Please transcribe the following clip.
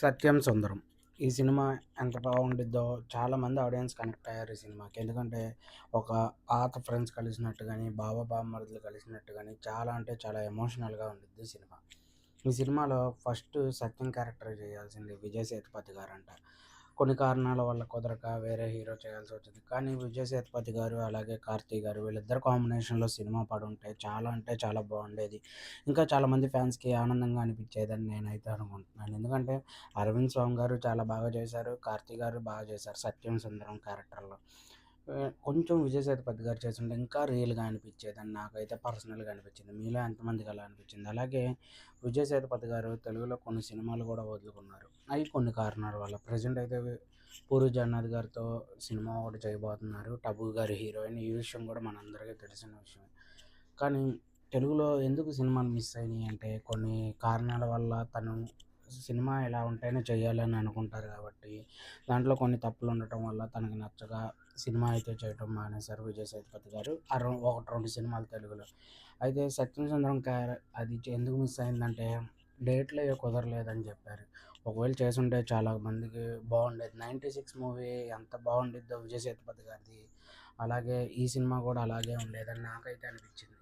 సత్యం సుందరం. ఈ సినిమా ఎంత బాగుండిద్దో చాలామంది ఆడియన్స్ కనెక్ట్ అయ్యారు ఈ సినిమాకి. ఎందుకంటే ఒక ఆత ఫ్రెండ్స్ కలిసినట్టు కానీ బాబా బామ్మర్దులు కలిసినట్టు కానీ చాలా అంటే చాలా ఎమోషనల్గా ఉండిద్ది సినిమా. ఈ సినిమాలో ఫస్ట్ సత్యం క్యారెక్టర్ చేయాల్సింది విజయ్ సేతుపతి గారు అంట కొన్ని కారణాల వల్ల కుదరక వేరే హీరో చేయాల్సి వచ్చింది. కానీ విజయ్ సేతుపతి గారు అలాగే కార్తీ గారు వీళ్ళిద్దరు కాంబినేషన్లో సినిమా పడుంటే చాలా అంటే చాలా బాగుండేది. ఇంకా చాలామంది ఫ్యాన్స్కి ఆనందంగా అనిపించేదని నేనైతే అనుకుంటున్నాను. ఎందుకంటే అరవింద్ స్వామి గారు చాలా బాగా చేశారు కార్తీ గారు బాగా చేశారు సత్యం సుందరం క్యారెక్టర్లో. కొంచెం విజయ్ సేతుపతి గారు చేస్తుంటే ఇంకా రియల్గా అని నాకైతే పర్సనల్గా అనిపించింది. మీలో ఎంతమందికి అలా అనిపించింది? అలాగే విజయ్ సేతుపతి గారు తెలుగులో కొన్ని సినిమాలు కూడా వదులుకున్నారు. అవి కొన్ని కారణాల వల్ల. ప్రజెంట్ అయితే పూరి జగన్నాథ్ గారితో సినిమా ఒకటి చేయబోతున్నారు. టబు గారి హీరోయిన్. ఈ విషయం కూడా మనందరికీ తెలిసిన విషయం కానీ తెలుగులో ఎందుకు సినిమాలు మిస్ అయినాయి అంటే కొన్ని కారణాల వల్ల తను సినిమా ఎలా ఉంటేనే చేయాలని అనుకుంటారు కాబట్టి దాంట్లో కొన్ని తప్పులు ఉండటం వల్ల తనకి నచ్చగా సినిమా అయితే చేయటం మానేశారు విజయ్ సేతుపతి గారు. ఆ రెండు ఒకటి రెండు సినిమాలు తెలుగులో. అయితే సత్యం చంద్రం క్యార అది ఎందుకు మిస్ అయిందంటే డేట్లో కుదరలేదని చెప్పారు. ఒకవేళ చేసుంటే చాలా మందికి బాగుండేది. నైంటీ సిక్స్ మూవీ ఎంత బాగుండిద్దో విజయ్ సేతుపతి గారిది. అలాగే ఈ సినిమా కూడా అలాగే ఉండేదని నాకైతే అనిపించింది.